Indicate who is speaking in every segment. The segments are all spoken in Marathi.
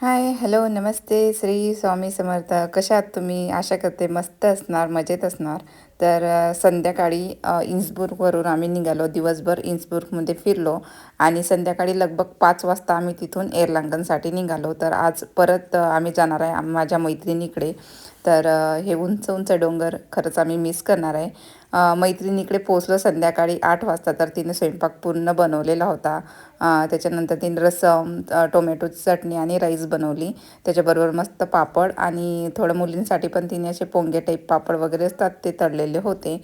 Speaker 1: हाय हॅलो नमस्ते श्री स्वामी समर्थ. कशा आहात तुम्ही? आशा करते मस्त असणार मजेत असणार. तर संध्याकाळी इन्सबुर्गवरून आम्ही निघालो. दिवसभर इन्सबुर्गमध्ये फिरलो आणि संध्याकाळी लगभग पाच वाजता आम्ही तिथून एअरलांगनसाठी निघालो. तर आज परत आम्ही जाणार आहे माझ्या मैत्रिणीकडे. तर हे उंच उंच डोंगर खरंच आम्ही मिस करणार आहे. मैत्रिणीकडे पोचलं संध्याकाळी आठ वाजता तर तिने स्वयंपाक पूर्ण बनवलेला होता. त्याच्यानंतर तिने रसम टोमॅटोची चटणी आणि राईस बनवली. त्याच्याबरोबर मस्त पापड आणि थोडं मुलींसाठी पण तिने असे पोंगे टाईप पापड वगैरे असतात ते तळलेले होते.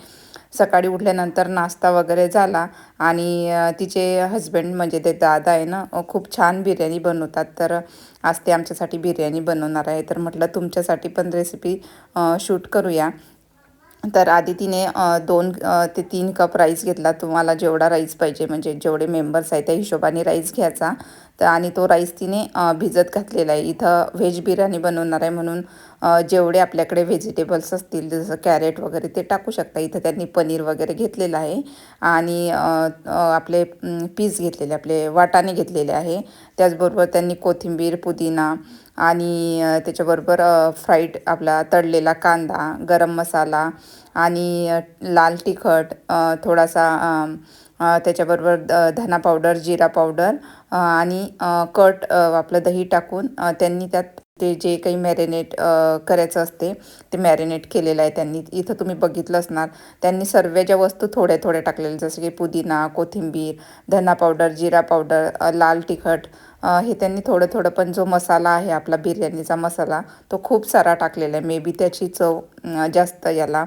Speaker 1: सकाळी उठल्यानंतर नाश्ता वगैरे झाला आणि तिचे हस्बंड म्हणजे ते दादा आहे ना खूप छान बिर्याणी बनवतात. तर आज ते आमच्यासाठी बिर्याणी बनवणार आहे. तर म्हटलं तुमच्यासाठी पण रेसिपी शूट करूया. तर आधी तिने दोन ते तीन कप राईस घेतला. तुम्हाला जेवढा राईस पाहिजे म्हणजे जेवढे मेंबर्स आहेत त्या हिशोबाने राईस घ्यायचा. तर आणि तो राईस तिने भिजत घातलेला आहे. इथं व्हेज बिर्याणी बनवणार आहे म्हणून जेवढे आपल्याकडे व्हेजिटेबल्स असतील जसं कॅरेट वगैरे ते टाकू शकता. इथं त्यांनी पनीर वगैरे घेतलेलं आहे. आणि आपले पीस घेतलेले आपले वाटाणे घेतलेले आहे. त्याचबरोबर त्यांनी कोथिंबीर पुदिना आणि त्याच्याबरोबर फ्राईड आपला तळलेला कांदा गरम मसाला आणि लाल तिखट थोडासा त्याच्याबरोबर द धना पावडर जिरा पावडर आणि कट आपलं दही टाकून त्यांनी त्यात ते जे काही मॅरिनेट करायचं असते ते मॅरिनेट केलेलं आहे त्यांनी. इथं तुम्ही बघितलं असणार. त्यांनी सर्व ज्या वस्तू थोड्या थोड्या टाकलेल्या जसं की पुदिना कोथिंबीर धना पावडर जिरा पावडर लाल तिखट हे त्यांनी थोडं थोडं पण जो मसाला आहे आपला बिर्याणीचा मसाला तो खूप सारा टाकलेला आहे. मे बी त्याची चव जास्त याला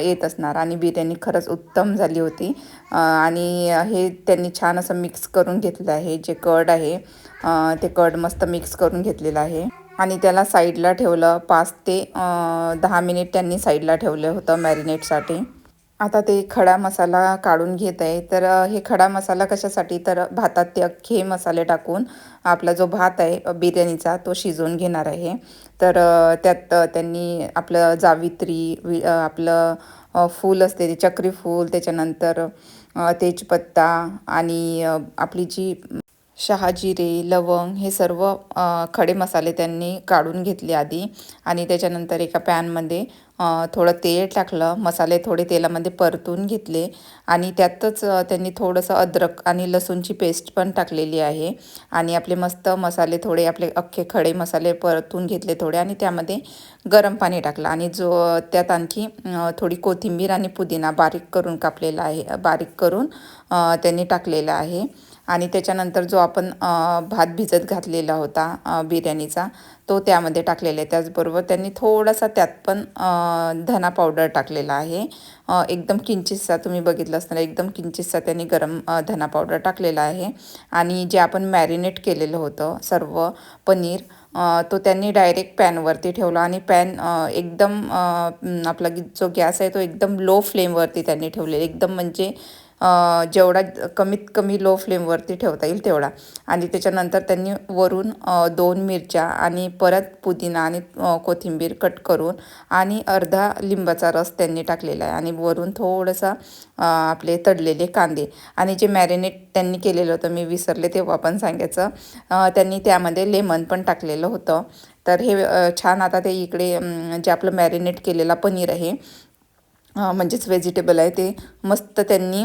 Speaker 1: येत असणार. आणि बिर्याणी खरंच उत्तम झाली होती. आणि हे त्यांनी छान असं मिक्स करून घेतलं आहे. जे कर्ड आहे ते कर्ड मस्त मिक्स करून घेतलेलं आहे. आणि त्याला साईडला ठेवलं. पाच ते दहा मिनिट त्यांनी साईडला ठेवलं होतं मॅरिनेटसाठी. आता ते खडा मसाला काढून घेत आहे. तर हे खडा मसाला कशासाठी? तर भातात ते अख्खे मसाले टाकून आपला जो भात आहे बिर्याणीचा तो शिजवून घेणार आहे. तर त्यात त्यांनी आपलं जावित्री वि आपलं फूल असते ते चक्री फूल त्याच्यानंतर तेजपत्ता आणि आपली जी शहाजिरे लवंग हे सर्व खडे मसाले त्यांनी काढून घेतले आधी. आणि त्याच्यानंतर एका पॅनमध्ये थोडं तेल टाकलं मसाले थोडे तेलामध्ये परतून घेतले. आणि त्यातच त्यांनी थोडंसं अद्रक आणि लसूणची पेस्ट पण टाकलेली आहे. आणि आपले मस्त मसाले थोडे आपले अख्खे खडे मसाले परतून घेतले थोडे आणि त्यामध्ये गरम पाणी टाकलं. आणि जो त्यात आणखी थोडी कोथिंबीर आणि पुदिना बारीक करून कापलेला आहे बारीक करून त्यांनी टाकलेला आहे. आणि त्याच्यानंतर जो आपण भात भिजत घातलेला होता बिर्याणीचा तो त्यामध्ये टाकलेला आहे. त्याचबरोबर त्यांनी थोडासा त्यात पण धना पावडर टाकलेला आहे. एकदम किंचितसा तुम्ही बघितलं असणार एकदम किंचितसा त्यांनी गरम धना पावडर टाकलेला आहे. आणि जे आपण मॅरिनेट केलेलं होतं सर्व पनीर तो त्यांनी डायरेक्ट पॅनवरती ठेवला आणि पॅन एकदम आपला जो गॅस आहे तो एकदम लो फ्लेमवरती त्यांनी ठेवलेला एकदम म्हणजे जेवढा कमीत कमी लो फ्लेमवरती ठेवता येईल तेवढा. आणि त्याच्यानंतर त्यांनी वरून दोन मिरच्या आणि परत पुदिना आणि कोथिंबीर कट करून आणि अर्धा लिंबाचा रस त्यांनी टाकलेला आहे. आणि वरून थोडंसं आपले तडलेले कांदे आणि जे मॅरिनेट त्यांनी केलेलं होतं मी विसरले तेव्हा पण सांगायचं. त्यांनी त्यामध्ये लेमन पण टाकलेलं होतं. तर हे छान आता ते इकडे जे आपलं मॅरिनेट केलेला पनीर आहे म्हणजेच व्हेजिटेबल आहे ते. मस्त त्यांनी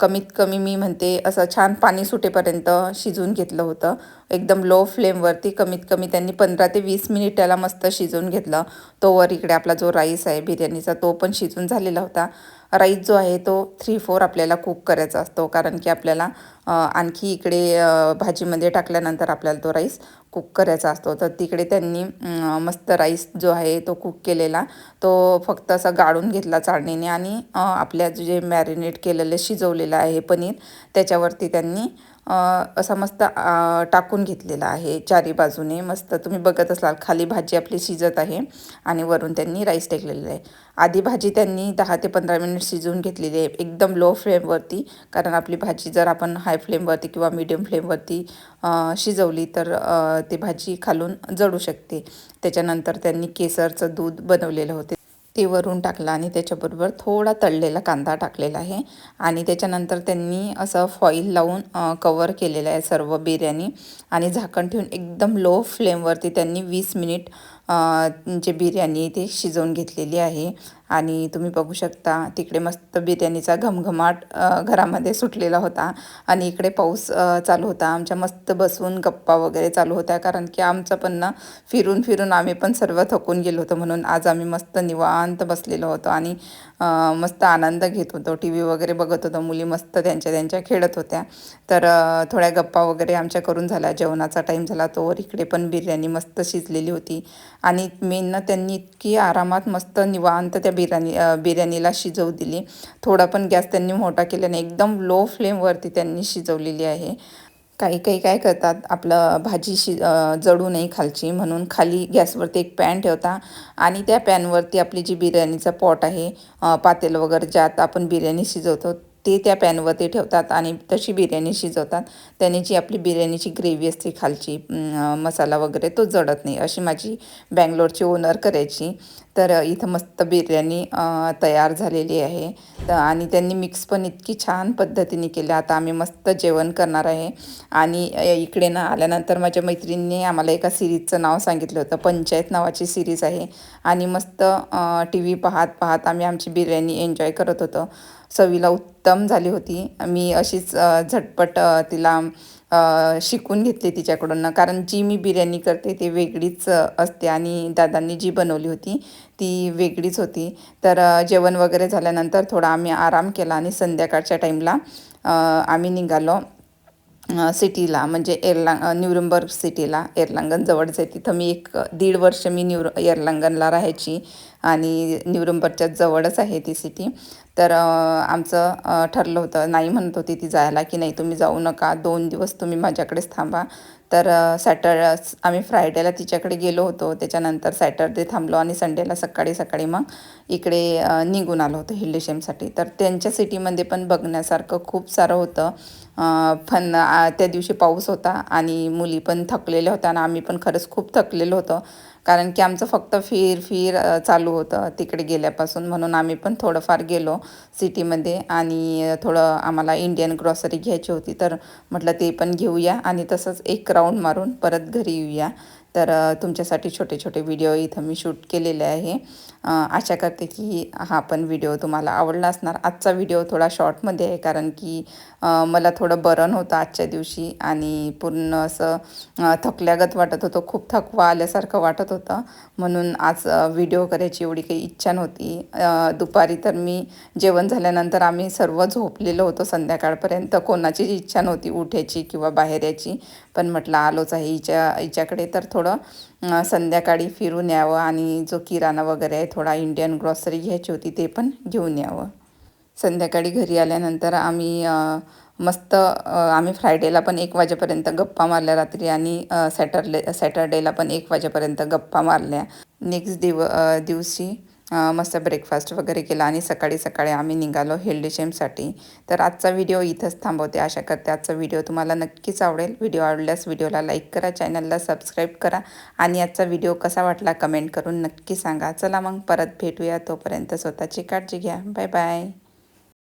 Speaker 1: कमीत कमी मी म्हणते असं छान पाणी सुटेपर्यंत शिजवून घेतलं होतं. एकदम लो फ्लेमवरती कमीत कमी त्यांनी पंधरा ते वीस मिनिट त्याला मस्त शिजवून घेतलं. तोवर इकडे आपला जो राईस आहे बिर्याणीचा तो पण शिजून झालेला होता. राईस जो आहे तो थ्री फोर आपल्याला कुक करायचा असतो. कारण की आपल्याला आणखी इकडे भाजीमध्ये टाकल्यानंतर आपल्याला तो राईस कुक करायचा असतो. तर तिकडे त्यांनी मस्त राईस जो आहे तो कुक केलेला तो फक्त असा गाळून घेतला चाळणीने आणि आपल्या जे मॅरिनेट केलेलं शिजवलेलं आहे पनीर त्याच्यावरती त्यांनी असा मस्त टाकून घेतलेला आहे चारी बाजूने. मस्त तुम्ही बघत असाल खाली भाजी आपली शिजत आहे आणि वरून त्यांनी राईस टेकलेलं आहे. आधी भाजी त्यांनी दहा ते पंधरा मिनिट शिजवून घेतलेली आहे एकदम लो फ्लेमवरती कारण आपली भाजी जर आपण हाय फ्लेमवरती किंवा मिडियम फ्लेमवरती शिजवली तर ती भाजी खालून जळू शकते. त्याच्यानंतर त्यांनी केसरचं दूध बनवलेलं होते. ते वरून टाकलं आणि त्याच्याबरोबर थोडा तळलेला कांदा टाकलेला आहे. आणि त्याच्यानंतर त्यांनी असं फॉईल लावून कवर केलेलं आहे सर्व बिर्याणी. आणि झाकण ठेवून एकदम लो फ्लेमवरती त्यांनी वीस मिनिट जे बिर्याणी ते शिजवून घेतलेली आहे. आणि तुम्ही बघू शकता तिकडे मस्त बिर्याणीचा घमघमाट घरामध्ये सुटलेला होता. आणि इकडे पाऊस चालू होता. आमच्या मस्त बसून गप्पा वगैरे चालू होत्या. कारण की आमचं पण ना फिरून फिरून आम्ही पण सर्व थकून गेलो होतो. म्हणून आज आम्ही मस्त निवांत बसलेलो होतो. आणि मस्त आनंद घेत होतो. टी व्ही वगैरे बघत होतो. मुली मस्त त्यांच्या त्यांच्या खेळत होत्या. तर थोड्या गप्पा वगैरे आमच्या करून झाल्या. जेवणाचा टाईम झाला. तोवर इकडे पण बिर्याणी मस्त शिजलेली होती. आणि मेन त्यांनी इतकी आरामात मस्त निवांत त्या बिर्याणी बिर्याणीला शिजवू दिली. थोडा पण गॅस त्यांनी मोठा केल्याने एकदम लो फ्लेमवरती त्यांनी शिजवलेली आहे. काही काही काय करतात आपलं भाजी शि जळू नये खालची म्हणून खाली गॅसवरती एक पॅन ठेवता आणि त्या पॅनवरती आपली जी बिर्याणीचा पॉट आहे पातेल वगैरे ज्यात आपण बिर्याणी शिजवतो ते त्या पॅनवरती ठेवतात आणि तशी बिर्याणी शिजवतात. त्याने जी आपली बिर्याणीची ग्रेव्ही असते खालची मसाला वगैरे तो जडत नाही. अशी माझी बँगलोरची ओनर करायची. तर इथं मस्त बिर्याणी तयार झालेली आहे. तर आणि त्यांनी मिक्स पण इतकी छान पद्धतीने केलं. आता आम्ही मस्त जेवण करणार आहे. आणि इकडे ना आल्यानंतर माझ्या मैत्रिणीने आम्हाला एका सिरीजचं नाव सांगितलं होतं. पंचायत नावाची सिरीज आहे. आणि मस्त टी व्ही पाहत पाहत आम्ही आमची बिर्याणी एन्जॉय करत होतो. चवीला उत्तम झाली होती. मी अशीच झटपट तिला शिकून घेतले तिच्याकडून. कारण जी मी बिर्याणी करते ती वेगळीच असते. आणि दादांनी जी बनवली होती ती वेगळीच होती. तर जेवण वगैरे झाल्यानंतर थोडा आम्ही आराम केला आणि संध्याकाळच्या टाईमला आम्ही निघालो सिटीला. म्हणजे एरला न्यूरमबर्ग सिटीला एरलांगणजवळच आहे. तिथं मी एक दीड वर्ष मी न्यूर एरलांगणला राहायची. आणि न्यूरमबर्गच्या जवळच आहे ती सिटी. तर आमचं ठरलं होतं नाही म्हणत होती ती जायला की नाही तुम्ही जाऊ नका दोन दिवस तुम्ही माझ्याकडेच थांबा. तर सॅटर आम्ही फ्रायडेला तिच्याकडे गेलो होतो त्याच्यानंतर सॅटरडे थांबलो आणि संडेला सकाळी सकाळी मग इकडे निघून आलो होतो हिल्डेशेमसाठी तर त्यांच्या सिटीमध्ये पण बघण्यासारखं खूप सारं होतं. पण त्या दिवशी पाऊस होता आणि मुली पण थकलेल्या होत्या आणि आम्ही पण खरंच खूप थकलेलो होतो. कारण की आमचं फक्त फिर फिर चालू होतं तिकडे गेल्यापासून म्हणून आम्ही पण थोडंफार गेलो सिटीमध्ये आणि थोडं आम्हाला इंडियन ग्रॉसरी घ्यायची होती तर म्हटलं ते पण घेऊया आणि तसंच एक राऊंड मारून परत घरी येऊया. तर तुमच्यासाठी छोटे छोटे व्हिडिओ इथं मी शूट केलेले आहे. आशा करते की हा पण व्हिडिओ तुम्हाला आवडला असणार. आजचा व्हिडिओ थोडा शॉर्टमध्ये आहे कारण की मला थोडं बरं नव्हतं आजच्या दिवशी आणि पूर्ण असं थकल्यागत वाटत होतं. खूप थकवा आल्यासारखं वाटत होतं. म्हणून आज व्हिडिओ करायची एवढी काही इच्छा नव्हती. दुपारी तर मी जेवण झाल्यानंतर आम्ही सर्व झोपलेलो होतो संध्याकाळपर्यंत. कोणाचीच इच्छा नव्हती उठायची किंवा बाहेर याची पण म्हटलं आलोच आहे हिच्या हिच्याकडे. तर थोडं थोडं संध्याकाळी फिरून यावं आणि जो किराणा वगैरे आहे थोडा इंडियन ग्रॉसरी घ्यायची होती ते पण घेऊन यावं. संध्याकाळी घरी आल्यानंतर आम्ही मस्त आम्ही फ्रायडेला पण एक वाजेपर्यंत गप्पा मारल्या रात्री आणि सॅटरडे सॅटरडेला पण एक वाजेपर्यंत गप्पा मारल्या. नेक्स्ट दिव दिवशी मस्त ब्रेकफास्ट वगैरे केला आणि सकाळी सकाळी आम्ही निघालो हेल्डेशेमसाठी तर आजचा व्हिडिओ इथंच थांबवते. आशा करते आजचा व्हिडिओ तुम्हाला नक्कीच आवडेल. व्हिडिओ आवडल्यास व्हिडिओला लाईक करा चॅनलला सबस्क्राईब करा आणि आजचा व्हिडिओ कसा वाटला कमेंट करून नक्की सांगा. चला मग परत भेटूया तोपर्यंत स्वतःची काळजी घ्या. Bye bye